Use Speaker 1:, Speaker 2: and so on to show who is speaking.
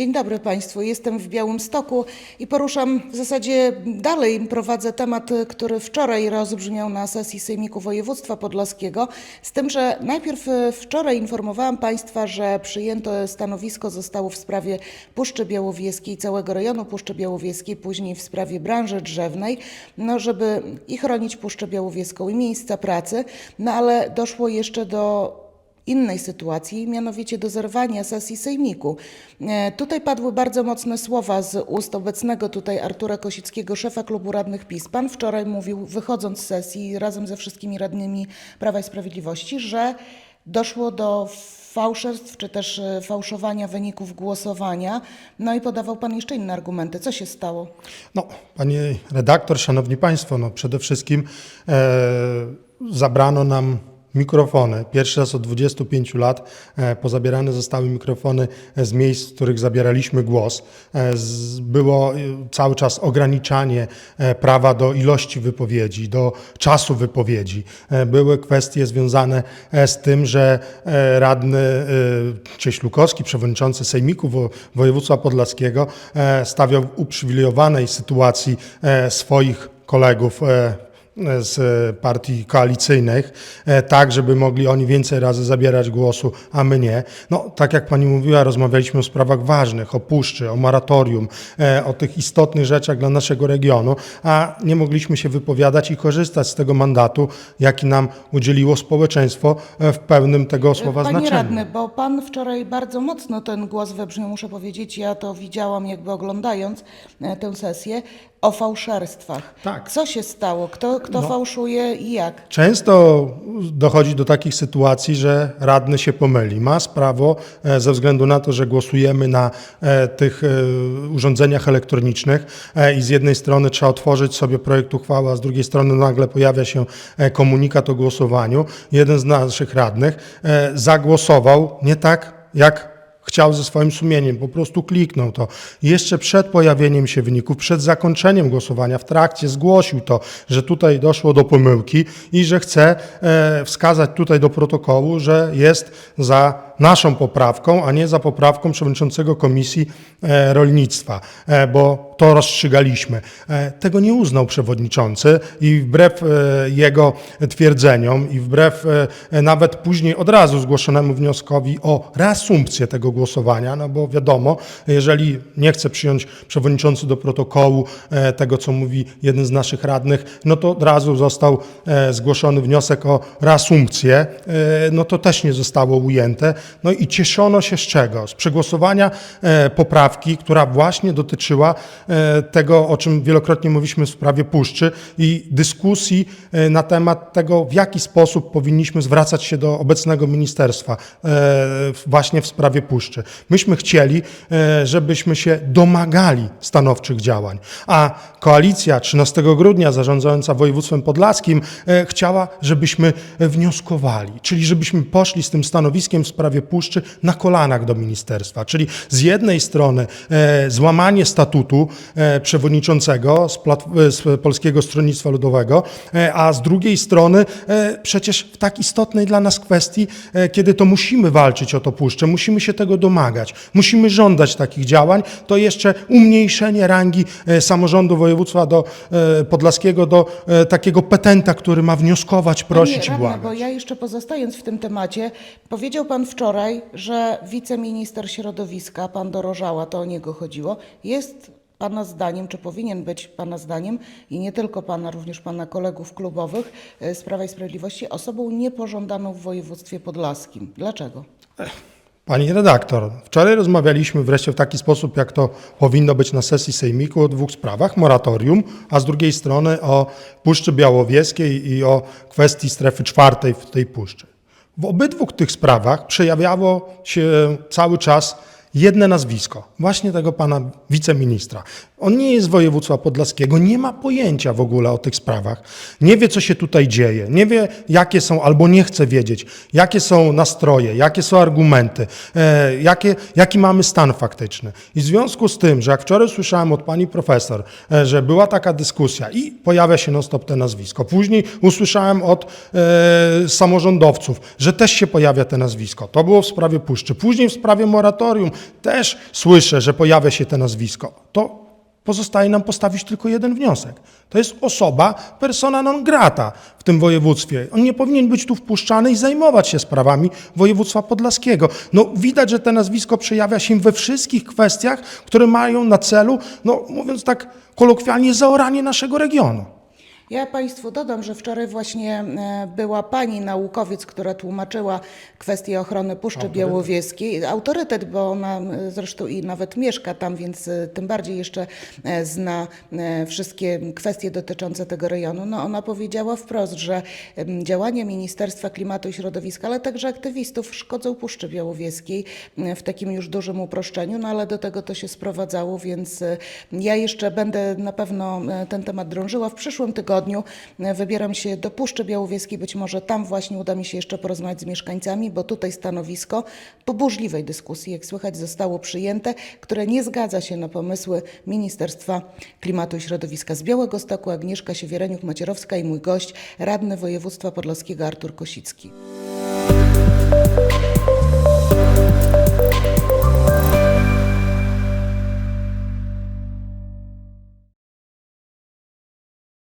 Speaker 1: Dzień dobry Państwu. Jestem w Białymstoku i poruszam w zasadzie dalej, prowadzę temat, który wczoraj rozbrzmiał na sesji Sejmiku Województwa Podlaskiego. Z tym, że najpierw e, wczoraj informowałam Państwa, że przyjęte stanowisko zostało w sprawie Puszczy Białowieskiej, całego rejonu Puszczy Białowieskiej, później w sprawie branży drzewnej, no żeby i chronić Puszczę Białowieską i miejsca pracy, no ale doszło jeszcze do innej sytuacji, mianowicie do zerwania sesji Sejmiku. E, Tutaj padły bardzo mocne słowa z ust obecnego tutaj Artura Kosickiego, szefa klubu radnych PiS. Pan wczoraj mówił, wychodząc z sesji razem ze wszystkimi radnymi Prawa i Sprawiedliwości, że doszło do fałszerstw czy też e, fałszowania wyników głosowania. No i podawał Pan jeszcze inne argumenty. Co się stało?
Speaker 2: No, pani redaktor, szanowni państwo, no przede wszystkim e, zabrano nam mikrofony. Pierwszy raz od 25 lat e, pozabierane zostały mikrofony z miejsc, w których zabieraliśmy głos. E, było e, cały czas ograniczanie e, prawa do ilości wypowiedzi, do czasu wypowiedzi. E, były kwestie związane e, z tym, że e, radny e, Cieślukowski, przewodniczący Sejmiku Wo- Województwa Podlaskiego, e, stawiał w uprzywilejowanej sytuacji e, swoich kolegów e, z partii koalicyjnych, e, tak, żeby mogli oni więcej razy zabierać głosu, a my nie. No, tak jak pani mówiła, rozmawialiśmy o sprawach ważnych, o puszczy, o moratorium, e, o tych istotnych rzeczach dla naszego regionu, a nie mogliśmy się wypowiadać i korzystać z tego mandatu, jaki nam udzieliło społeczeństwo e, w pełnym tego słowa
Speaker 1: Panie
Speaker 2: znaczeniu.
Speaker 1: radny, bo pan wczoraj bardzo mocno ten głos wybrzmiał, muszę powiedzieć, ja to widziałam jakby oglądając e, tę sesję, o fałszerstwach.
Speaker 2: Tak.
Speaker 1: Co się stało? Kto, kto fałszuje i jak?
Speaker 2: Często dochodzi do takich sytuacji, że radny się pomyli. Ma prawo e, ze względu na to, że głosujemy na e, tych e, urządzeniach elektronicznych i z jednej strony trzeba otworzyć sobie projekt uchwały, a z drugiej strony nagle pojawia się komunikat o głosowaniu. Jeden z naszych radnych zagłosował nie tak, jak chciał ze swoim sumieniem, po prostu kliknął to. Jeszcze przed pojawieniem się wyników, przed zakończeniem głosowania, w trakcie zgłosił to, że tutaj doszło do pomyłki i że chce e, wskazać tutaj do protokołu, że jest za naszą poprawką, a nie za poprawką przewodniczącego Komisji e, Rolnictwa, e, bo to rozstrzygaliśmy. E, Tego nie uznał przewodniczący i wbrew jego twierdzeniom i wbrew nawet później od razu zgłoszonemu wnioskowi o reasumpcję tego głosowania, no bo wiadomo, jeżeli nie chce przyjąć przewodniczący do protokołu tego, co mówi jeden z naszych radnych, no to od razu został zgłoszony wniosek o reasumpcję, no to też nie zostało ujęte. No i cieszono się z czego? Z przegłosowania e, poprawki, która właśnie dotyczyła e, tego, o czym wielokrotnie mówiliśmy w sprawie puszczy i dyskusji e, na temat tego, w jaki sposób powinniśmy zwracać się do obecnego ministerstwa właśnie w sprawie puszczy. Myśmy chcieli, żebyśmy się domagali stanowczych działań, a koalicja 13 grudnia zarządzająca województwem podlaskim chciała, żebyśmy wnioskowali, czyli żebyśmy poszli z tym stanowiskiem w sprawie puszczy na kolanach do ministerstwa. Czyli z jednej strony e, złamanie statutu e, przewodniczącego z, e, z Polskiego Stronnictwa Ludowego, e, a z drugiej strony e, przecież w tak istotnej dla nas kwestii, e, kiedy to musimy walczyć o to puszczę, musimy się tego domagać, musimy żądać takich działań, to jeszcze umniejszenie rangi e, samorządu województwa do e, podlaskiego do e, takiego petenta, który ma wnioskować, prosić
Speaker 1: Panie
Speaker 2: i
Speaker 1: radny,
Speaker 2: błagać.
Speaker 1: bo ja jeszcze pozostając w tym temacie, powiedział pan wczoraj, że wiceminister środowiska, pan Dorożała, to o niego chodziło, jest pana zdaniem, czy powinien być pana zdaniem i nie tylko pana, również pana kolegów klubowych e, z Prawa i Sprawiedliwości, osobą niepożądaną w województwie podlaskim. Dlaczego?
Speaker 2: Pani redaktor, wczoraj rozmawialiśmy wreszcie w taki sposób, jak to powinno być na sesji sejmiku o dwóch sprawach, moratorium, a z drugiej strony o Puszczy Białowieskiej i o kwestii strefy czwartej w tej puszczy. W obydwu tych sprawach przejawiało się cały czas jedno nazwisko, właśnie tego pana wiceministra. On nie jest z województwa podlaskiego, nie ma pojęcia w ogóle o tych sprawach, nie wie, co się tutaj dzieje, nie wie, jakie są, albo nie chce wiedzieć, jakie są nastroje, jakie są argumenty, e, jakie, jaki mamy stan faktyczny. I w związku z tym, że jak wczoraj słyszałem od pani profesor, e, że była taka dyskusja i pojawia się non-stop te nazwisko, później usłyszałem od e, samorządowców, że też się pojawia te nazwisko. To było w sprawie Puszczy. Później w sprawie moratorium też słyszę, że pojawia się to nazwisko, to pozostaje nam postawić tylko jeden wniosek. To jest osoba persona non grata w tym województwie. On nie powinien być tu wpuszczany i zajmować się sprawami województwa podlaskiego. No, widać, że to nazwisko przejawia się we wszystkich kwestiach, które mają na celu, no, mówiąc tak kolokwialnie, zaoranie naszego regionu.
Speaker 1: Ja Państwu dodam, że wczoraj właśnie e, była pani naukowiec, która tłumaczyła kwestię ochrony Puszczy Białowieskiej. Autorytet, bo ona e, zresztą i nawet mieszka tam, więc e, tym bardziej jeszcze zna wszystkie kwestie dotyczące tego rejonu. No ona powiedziała wprost, że działania Ministerstwa Klimatu i Środowiska, ale także aktywistów szkodzą Puszczy Białowieskiej w takim już dużym uproszczeniu, no ale do tego to się sprowadzało, więc ja jeszcze będę na pewno ten temat drążyła. W przyszłym tygodniu e, wybieram się do Puszczy Białowieskiej, być może tam właśnie uda mi się jeszcze porozmawiać z mieszkańcami, bo tutaj stanowisko po burzliwej dyskusji, jak słychać, zostało przyjęte, które nie zgadza się na pomysły Ministerstwa Klimatu i Środowiska. Z Białego Stoku Agnieszka Siewiereniuk-Macierowska i mój gość, radny województwa podlaskiego Artur Kosicki.